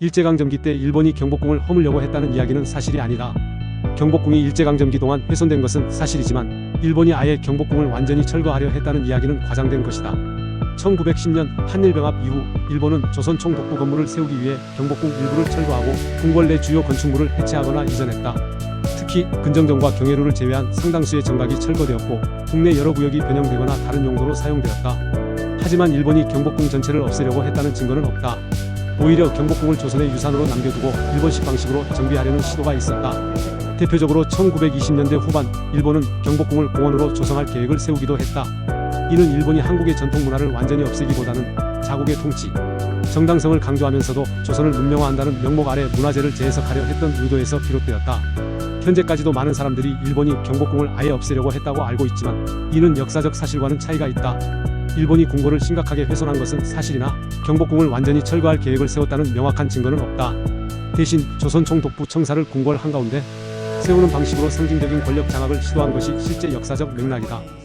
일제강점기 때 일본이 경복궁을 허물려고 했다는 이야기는 사실이 아니다. 경복궁이 일제강점기 동안 훼손된 것은 사실이지만 일본이 아예 경복궁을 완전히 철거하려 했다는 이야기는 과장된 것이다. 1910년 한일병합 이후 일본은 조선 총독부 건물을 세우기 위해 경복궁 일부를 철거하고 궁궐 내 주요 건축물을 해체하거나 이전했다. 특히 근정정과 경회루를 제외한 상당수의 정각이 철거되었고 국내 여러 구역이 변형되거나 다른 용도로 사용되었다. 하지만 일본이 경복궁 전체를 없애려고 했다는 증거는 없다. 오히려 경복궁을 조선의 유산으로 남겨두고 일본식 방식으로 정비하려는 시도가 있었다. 대표적으로 1920년대 후반 일본은 경복궁을 공원으로 조성할 계획을 세우기도 했다. 이는 일본이 한국의 전통 문화를 완전히 없애기보다는 자국의 통치, 정당성을 강조하면서도 조선을 문명화한다는 명목 아래 문화재를 재해석하려 했던 의도에서 비롯되었다. 현재까지도 많은 사람들이 일본이 경복궁을 아예 없애려고 했다고 알고 있지만 이는 역사적 사실과는 차이가 있다. 일본이 궁궐을 심각하게 훼손한 것은 사실이나 경복궁을 완전히 철거할 계획을 세웠다는 명확한 증거는 없다. 대신 조선 총독부 청사를 궁궐 한가운데 세우는 방식으로 상징적인 권력 장악을 시도한 것이 실제 역사적 맥락이다.